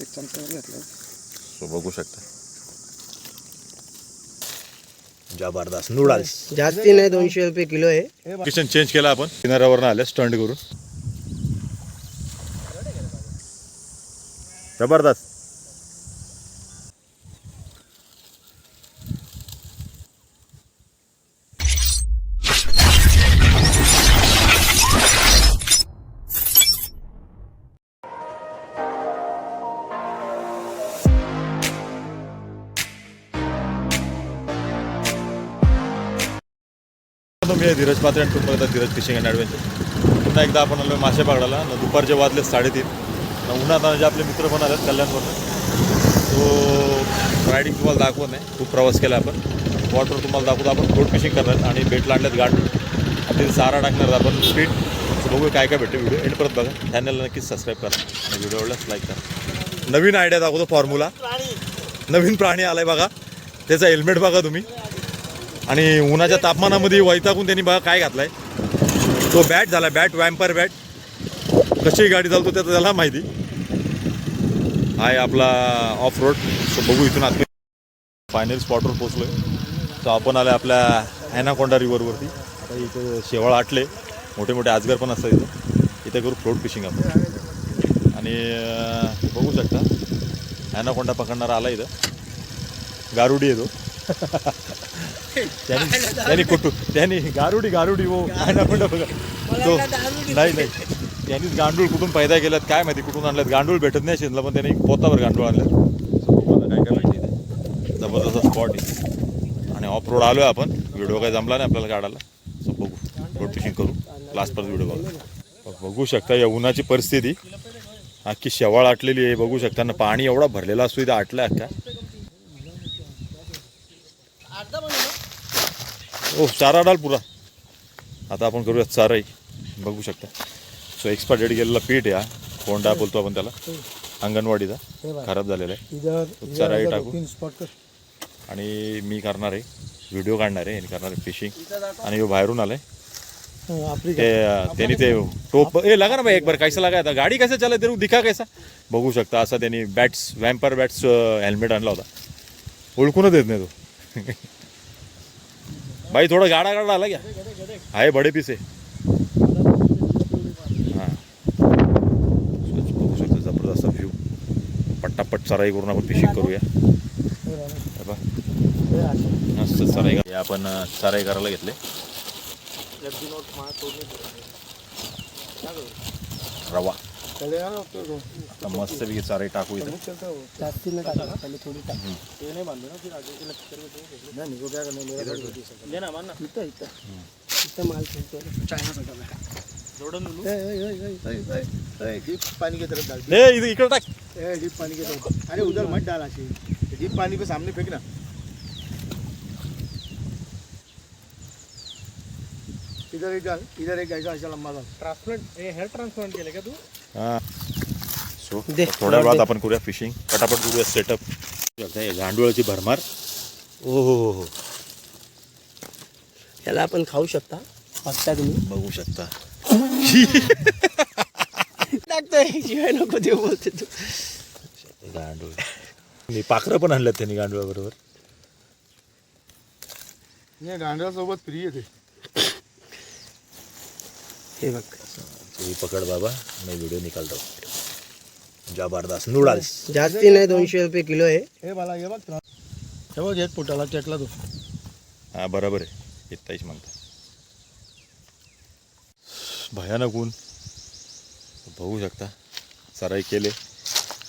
एक चमचा घेतला. सो बघू शकता. जबरदस्त नूडल्स. जास्ती नाही दोनशे रुपये किलो आहे. किचन चेंज केला आपण. किनाऱ्यावरनं आले स्टंट करून. जबरदस्त. मी आहे धीरज पात्रे आणि तुम्ही बघता धीरज फिशिंग अँड ॲडव्हेंचर पुन्हा एकदा आपण आलो मासे पकडायला न दुपारचे वाजले साडेतीन. न उन्हात जे आपले मित्र पण आलेत कल्याणवरून तो रायडिंग तुम्हाला दाखवत नाही. खूप प्रवास केला आपण. वॉटर तुम्हाला दाखवतो. आपण फ्लोट फिशिंग करणार आणि बेटला आणल्यात गाठ. आणि सारा टाकणार आपण. स्पीड बघूया काय काय भेटते व्हिडिओ एंड परत बघा. चॅनलला नक्कीच सबस्क्राईब करा. आणि व्हिडिओ आवडल्यास लाईक करा. नवीन आयडिया दाखवतो फॉर्म्युला नवीन प्राणी आलाय बघा. त्याचा हेल्मेट बघा तुम्ही. आणि उन्हाच्या तापमानामध्ये वैतागून त्यांनी बघा काय घातलाय. तो बॅट झाला बॅट वॅम्पर बॅट. कशी गाडी चालतो त्याचं त्याला माहिती. हाय आपला ऑफ रोड सो बघू इथून आत फायनल स्पॉटवर पोचलोय तर आपण आलं आपल्या ॲनाकोंडा रिव्हरवरती आता इथं शेवाळ आटले. मोठे मोठे आजगर पण असतात इथं. इथं करू फ्लोट फिशिंग आपण. आणि बघू शकता. ॲनाकोंडा पकडणारा आला इथं. गारुडी येतो त्यांनी त्यांनी कुठू त्यांनी गारुडी गारुडी हो. ॲनाकोंडा बघा. तो नाही नाही. त्यांनीच गांडूळ कुठून पैदा केल्यात काय माहिती कुठून आणल्यात. गांडूळ भेटत नाही शिजला पण त्यांनी पोतावर गांडूळ आणल्यात. काय काय माहिती. जबरदस्त स्पॉट आहे. आणि ऑफ रोड आलो आहे आपण. व्हिडिओ काय जमला नाही आपल्याला काढायला. सो बघू. रोड फिशिंग करू. लास्टपर्यंत व्हिडिओ बघू. बघू शकता या उन्हाची परिस्थिती. अख्खी शेवाळ आटलेली आहे. बघू शकता ना पाणी एवढा भरलेला असतो इथं आटलं अख्खा. ओ चारा डाल पुरा. आता आपण करूया चाराई बघू शकता. सो एक्सपायर डेट गेलेला पीठ हा. कोंडा बोलतो आपण त्याला. अंगणवाडीचा. खराब झालेला आहे. चाराई टाकू. आणि मी करणार आहे. व्हिडिओ काढणार आहे. करणार आहे फिशिंग आणि बाहेरून आलाय. ते त्यांनी ते टोप ए लगा ना भाई एक बार. कैसा लगा? था गाडी कैसा चला तेरू दिखा कैसा? बघू शकता. असा त्यांनी बॅट्स वॅम्पर बॅट्स हेल्मेट आणला होता. ओळखूनच येत नाही तो. भाई थोडं गाडा गाडा आला क्या आहे बडे पीस। आहे हां। बघू शकता जबरदस्त व्ह्यू पट्टापट चराई करून आपण फिशिंग करूया मस्त चराई आपण चराई करायला घेतले। रवा। आता मस्तपैकी चाराई टाकू इथं जास्ती नाही टाका पहिले थोडी टाक। इथं इथं इथं माल ठेवतो पानी की तरफ डाल ए इथं इकडे टाक ए, डीप पानी की तरफ। अरे उधर मत डाल ऐसे डीप पानी पे सामने फेंक ना। इधर एक डाल इधर एक ऐसा ऐसा लंबा डाल ट्रान्सप्लांट हेअर ट्रान्सप्लांट केलं का तू? हां सो थोड्या वेळात. आपण करूया फिशिंग पटापट करूया सेटअप गांडुळाची भरमार. ओ हो हो हो. याला आपण खाऊ शकता. बघता तुम्ही. बघू शकता. टाकतोय. शिवाय नको देऊ बोलते तू. गांडूळ. मी पाखरं पण आणल्यात त्यांनी गांडुळाबरोबर. ये गांडा सोबत फ्री आहे ते. हे बघ. तुम्ही पकड बाबा मी व्हिडिओ निकालतो. जबरदस्त नूडल्स. जास्ती नाही दोनशे रुपये किलो आहे. हे मला हे बघ हे बघ एक टेकला तो. हा बरोबर आहे. इत्ताईच म्हणता भयानक ऊन. बघू शकता. सराई केले.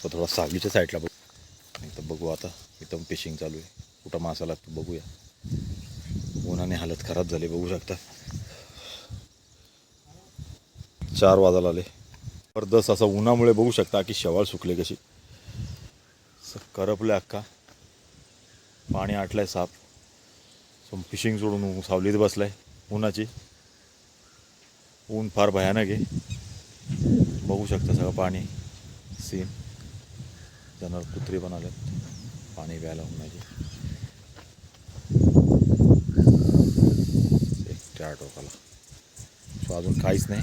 तर थोडा सावलीच्या साईडला बघू. इथं बघू आता. इथं फिशिंग चालू आहे. कुठं मासा लागतो बघूया. उन्हाने हालत खराब झाली बघू शकता. चार वाजायला आले. जबरदस्त असं उन्हामुळे बघू शकता की शेवाळ सुकले कशी. करपले अक्का पाणी आटलं आहे साप. सो फिशिंग सोडून सावलीत बसलाय. उन्हाची. ऊन फार भयानक आहे. बघू शकता सगळं पाणी. सीन जनावर कुत्री पण आले पाणी प्यायला उन्हाची. त्या टोकाला सो अजून काहीच नाही.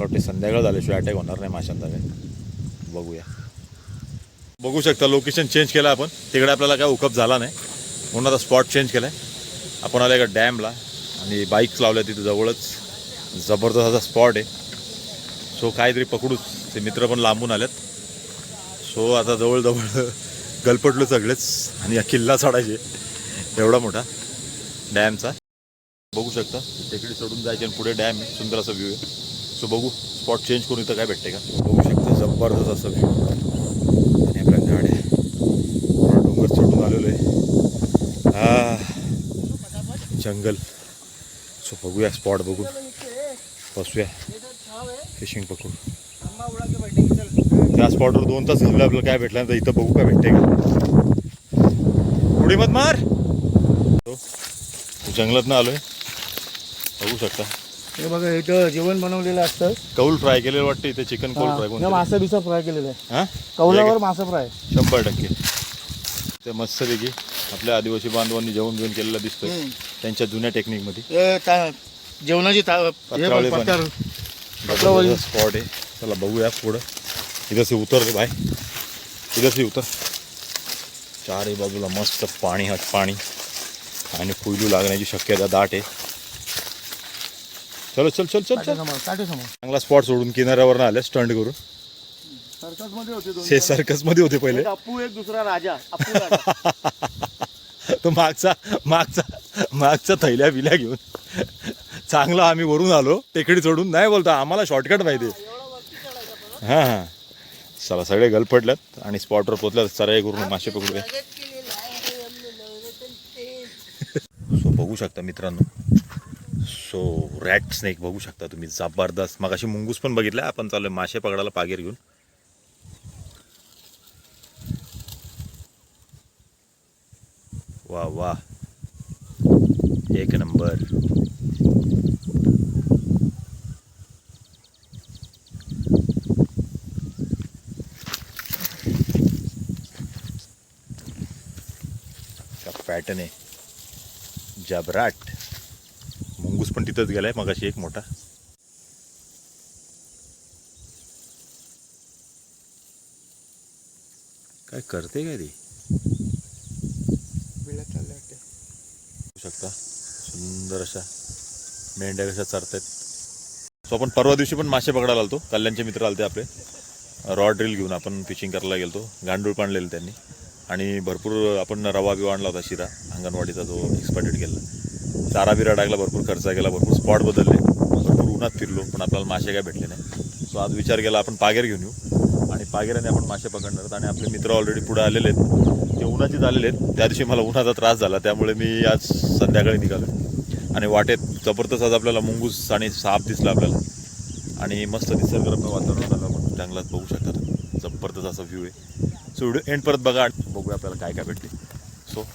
मला वाटते संध्याकाळ झाल्याशिवाय अटॅक होणार नाही माशांचा काय बघूया. बघू शकता लोकेशन चेंज केलं आपण. तिकडे आपल्याला काय उकप झाला नाही. म्हणून आता स्पॉट चेंज केला आहे आपण आलं एका डॅमला आणि बाईक्स लावल्या तिथे जवळच. जबरदस्त असा स्पॉट आहे. सो काहीतरी पकडूच. ते मित्र पण लांबून आल्यात सो आता जवळजवळ गलपटलो सगळेच. आणि या किल्ला चढायचे. एवढा मोठा डॅमचा बघू शकता. टेकडी चढून जायचे आणि पुढे डॅम आहे. सुंदर असा व्ह्यू आहे. सो बघू स्पॉट चेंज करून इथं काय भेटते का? बघू शकते जबरदस्त असं व्ह्यू आणि आपल्या गाड्या डोंगर चढून आलेलो आहे. हा जंगल. सो बघूया स्पॉट बघून. बसूया. फिशिंग पकडू त्या स्पॉटवर दोन तास घालूया आपल्याला काय भेटलं तर इथं बघू काय भेटते का. उडी मत मार. तो जंगलातनं आलोय. बघू शकता. हे बघा इथं जेवण बनवलेलं असतं. कौल फ्राय केलेलं वाटतं इथे चिकन कौल फ्राय हा, कोण मासा बिसा फ्राय केलेला आहे. हा? कौलावर मासा फ्राय. शंभर टक्के. ते मस्तपैकी आपल्या आदिवासी बांधवांनी जेवण घेऊन केलेलं दिसतोय. हम्म. त्यांच्या जुन्या टेक्निकमध्ये हे ता- जेवणाची ता- हे पत्रावळी बघ, पण. पत्रार. पत्रावळी. स्पॉट आहे. चला बघूया पुढं. इथं से उतर रे भाई. इथं से उतर. चारही बाजूला मस्त पाणी हट पाणी. आणि फुलू लागण्याची शक्यता दाट आहे. चलो चल चल चल चल. चांगला स्पॉट सोडून किनाऱ्यावर आले स्टंट करून. सर्कसमध्ये होते दोन सर्कसमध्ये होते पहिले. एक अप्पू एक दुसरा राजा अप्पू राजा. तो मागचा मागचा मागचा थैल्या बिल्या घेऊन. चांगला आम्ही वरून आलो टेकडी चढून नाही बोलता आम्हाला शॉर्टकट माहिती आहे. हां हां. चला सगळे गलपटल्यात आणि स्पॉटवर पोचल्यात सराई करून मासे पकडूया. सो बघू शकता मित्रांनो. सो रॅट स्नेक बघू शकता तुम्ही. जबरदस्त. मग अशी मुंगूस पण बघितल्या. आपण चालू मासे पकडायला पागेर घेऊन. वा वा. एक नंबर. पॅटर्न आहे जबराट. तिथंच गेलाय मगाशी एक मोठा. काय करते काय ती? शकता. सुंदर अशा मेंढ्या कशा चरतायत. सो आपण परवा दिवशी पण मासे पकडायला आलतो. कल्याणचे मित्र आलते आपले. रॉड ड्रिल घेऊन आपण फिशिंग करायला गेलतो. गांडूळ पण आणलेलं त्यांनी. आणि भरपूर आपण रवा बिवा आणला होता शिरा. अंगणवाडीचा जो एक्सपायर्डेड केला चारा बिरा टाकला भरपूर खर्च केला भरपूर स्पॉट बदलले. भरपूर उन्हात फिरलो पण आपल्याला मासे काय भेटले नाही. सो आज विचार केला आपण पागेर घेऊन येऊ. आणि पागेराने आपण मासे पकडणार आहोत आणि आपले मित्र ऑलरेडी पुढे आलेले आहेत. ते उन्हाचेच आलेले आहेत त्या दिवशी मला उन्हाचा त्रास झाला त्यामुळे मी आज संध्याकाळी निघालो. आणि वाटेत जबरदस्त आज आपल्याला मुंगूस आणि साप दिसला आपल्याला. आणि मस्त निसर्गरम्य वातावरण झालं आपण. जंगलात बघू शकतात जबरदस्त असा व्ह्यू आहे. सो व्हिडिओ एंड परत बघा बघूया आपल्याला काय काय भेटते. सो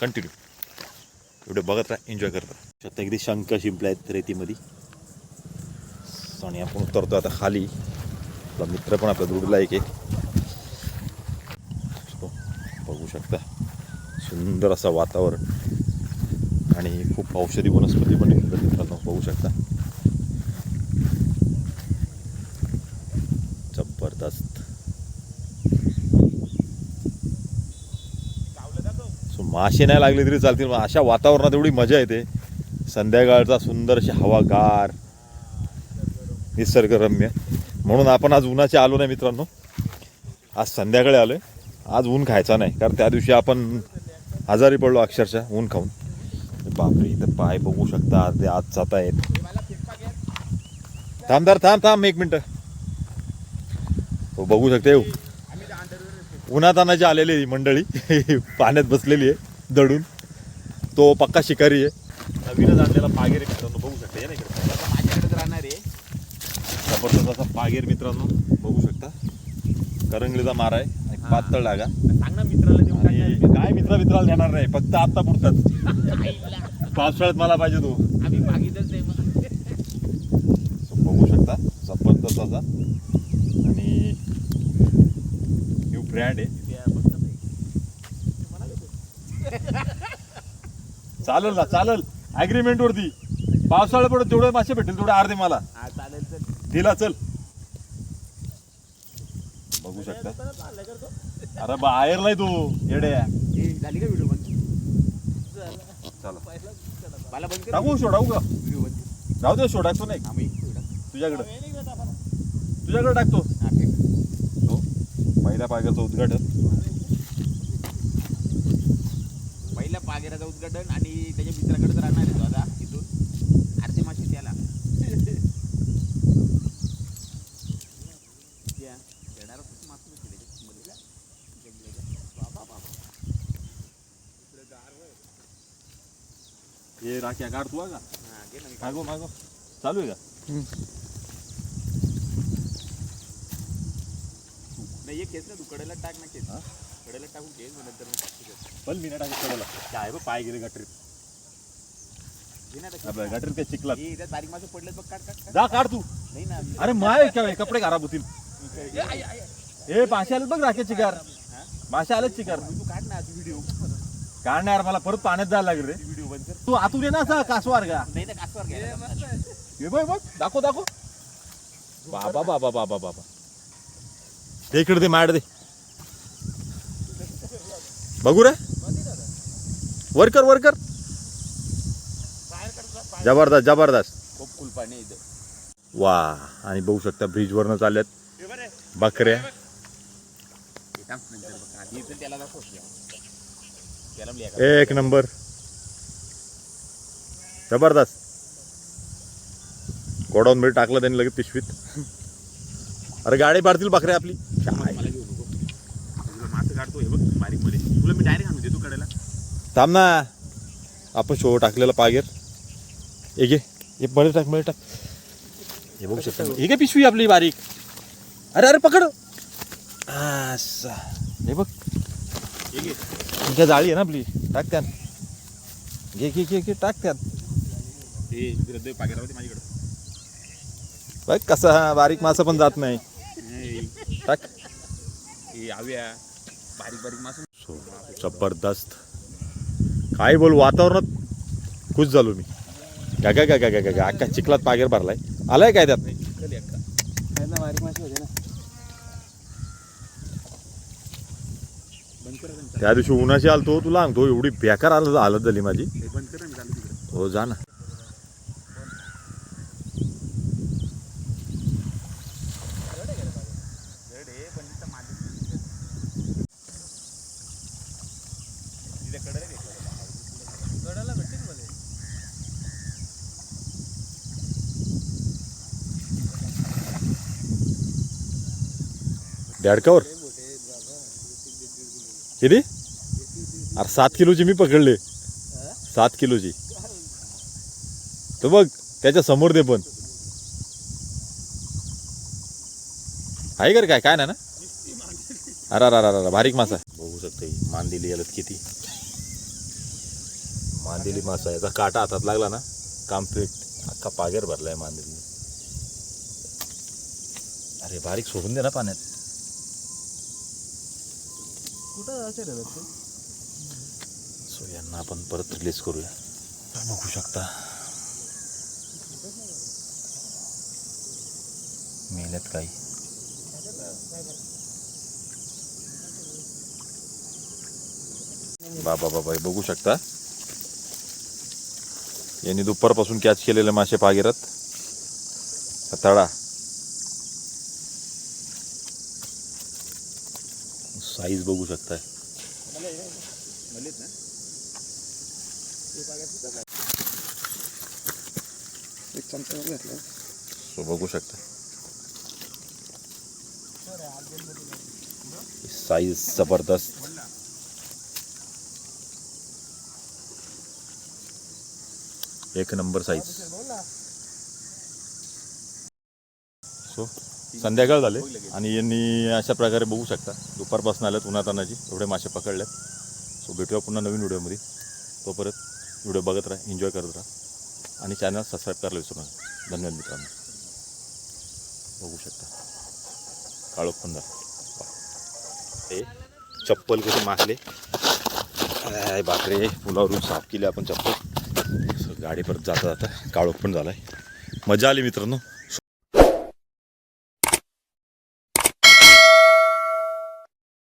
कंटिन्यू व्हिडिओ बघत राहा एन्जॉय करत राहा. शकता किती शंख शिंपल्या आहेत रेतीमध्ये. आणि आपण उतरतो आता खाली. आपला मित्र पण आपल्या दुडला एक बघू शकता. सुंदर असं वातावरण. आणि खूप औषधी वनस्पती पण मित्रांनो बघू शकता जबरदस्त सो मासे नाही लागले तरी चालतील मग अशा वातावरणात एवढी मजा येते. संध्याकाळचा सुंदरशी हवागार निसर्गरम्य. म्हणून आपण आज उन्हाचे आलो नाही मित्रांनो. आज संध्याकाळी आलो आहे आज ऊन खायचा नाही कारण त्या दिवशी आपण आजारी पडलो अक्षरशः ऊन खाऊन. बापरे इथं पाय बघू शकता ते आज जात आहेत थांबदार थांब थांब एक मिनटं. हो बघू शकते उन्हात आणायची आलेली मंडळी. पाण्यात बसलेली आहे. दडून. तो पक्का शिकारी आहे. नवीनच आणलेला पागेर आहे मित्रांनो बघू शकता. हे नाही इकडे. माझ्याकडे राहणार आहे. जबरदस्त असा पागेर मित्रांनो बघू शकता. करंगलीचा मारा आहे. आणि पातळ लागा सांग ना मित्राला देऊन आणि काय मित्र मित्राला देणार नाही फक्त आता पुरतात पावसाळ्यात मला पाहिजे तो. आम्ही मागितच नाही मग. So, बघू शकता. जबरदस्त असा. आणि न्यू ब्रँड आहे. चालेल ना चालेल. ऍग्रीमेंट वरती. पावसाळ्यात पडत जेवढे मासे भेटेल तेवढे अर्धे मला. हा चालेल चल. दिला चल. बघू शकता. अरे बाहेरलाय तू. येड्या हे झाली का व्हिडिओ बंद? चला. मला बंद कर. टाकू टाकू का व्हिडिओ बंद राहू दे शो टाकतो नाही. आम्ही तुझ्याकडे. तुझ्याकडे टाकतो. हो पहिल्या पागेराचं उद्घाटन. आणि त्याच्या मित्राकडेच राहणार आहे तो आता इथून. आरती माशी त्याला. हे राख्या काढ तू का हा, मागो मागो चालू आहे का? नाही एक केस ना तू. कडेला टाक ना केस हा? कडेला टाकून मग नंतर. पण मी नाही टाकत करायला काय बघ, पाय गेले गटरीत घे ना आता केस. आपल्या गटरीत काय चिखलात. हे इथं बारीक मासे पडलेत बघ काढ काढ काढ. जा काढ तू. नाही ना अरे माय काय कपडे खराब होतील. हे मासे आले बघ राखे चिकार हा? मासे आलेच चिकार तू काढ ना तू व्हिडिओ. काढणार मला परत पाण्यात जायला लागेल रे. व्हिडिओ बंद कर. तू आतून ये ना असा कासवार का नाही ना कासवर घ्यायला हे बघ बघ. दाखव दाखव. बाबा बाबा बाबा बाबा. दे इकडे दे माड दे. बघू रे. वरकर वरकर. जबरदस्त जबरदस्त. खूप कुल पाणी वा आणि बघू शकता ब्रिज वरनं चालल्यात बकऱ्या. एक नंबर. जबरदस्त. गोडाऊन मध्ये टाकलं त्यांनी लगेच पिशवीत. अरे गाडी पाडतील बकऱ्या आपली मला घेऊ नको तुला मासे काढतो हे बघ बारीकमध्ये. तुला मी डायरेक्ट आणून देतो कडेला. थांब ना. आपण शो टाकलेला पागेर. हे घे. हे बळे टाक बळे टाक. हे बघू शकता हे घे पिशवी आपली बारीक. अरे अरे पकड. असा हे बघ. हे घे. तुमच्या जाळी आहे ना आपली. टाक त्यात. घे घे घे घे टाक त्यात. हे माझ्याकडे. बघ कसा बारीक मासा पण जात नाही. टाक. हे आव्या. बारीक बारीक मासे. सो जबरदस्त. काय बोल वातावरणात खुश झालो मी. गा गा गा गा गा अख्खा चिखलात पागेर भरलाय. आलाय काय त्यात? बारीक मासे होते ना. त्या दिवशी उन्हाची आलतो तुला सांगतो एवढी बेकार आलं हालत झाली माझी. हे हो जा ना जड आहे, पण इथं माझं- इथं कडेला घे. कवर किती? अरे सात किलोची मी पकडले. सात किलोची. तो बघ त्याच्यासमोर दे पण. आहे का रे काय? काय ना ना? अरे अरे अरे अरे बारीक मासा बघू शकतो मांदिली याला किती. मांदिली मासा याचा काटा हातात लागला ना काम फिट. अख्खा पागेर भरलाय मांदिली अरे बारीक सोडून दे ना पाण्यात. सो यांना आपण परत रिलीज करूया. बघू शकता. मेहनत काही बाबा बाबा हे बघू शकता. यांनी दुपारपासून कॅच केलेले मासे पागिरात. तळा. साईज बघू शकताय. सो बघू शकता. साईज जबरदस्त. एक नंबर साईज सो संध्याकाळ झाले आणि यांनी अशा प्रकारे बघू शकता. दुपारपासून आल्यात उन्हातानाची एवढे मासे पकडल्यात सो भेटूया पुन्हा नवीन व्हिडिओमध्ये. तोपर्यंत व्हिडिओ बघत राहा एन्जॉय करत राहा. आणि चॅनल सबस्क्राईब करायला विसरू नका. धन्यवाद मित्रांनो. बघू शकता. काळोख पण झाला. हे चप्पल कसे मासले? आय बापरे पुलावरून साफ केली आपण चप्पल. गाडी परत जाता जाता काळोख पण झालाय. मजा आली मित्रांनो.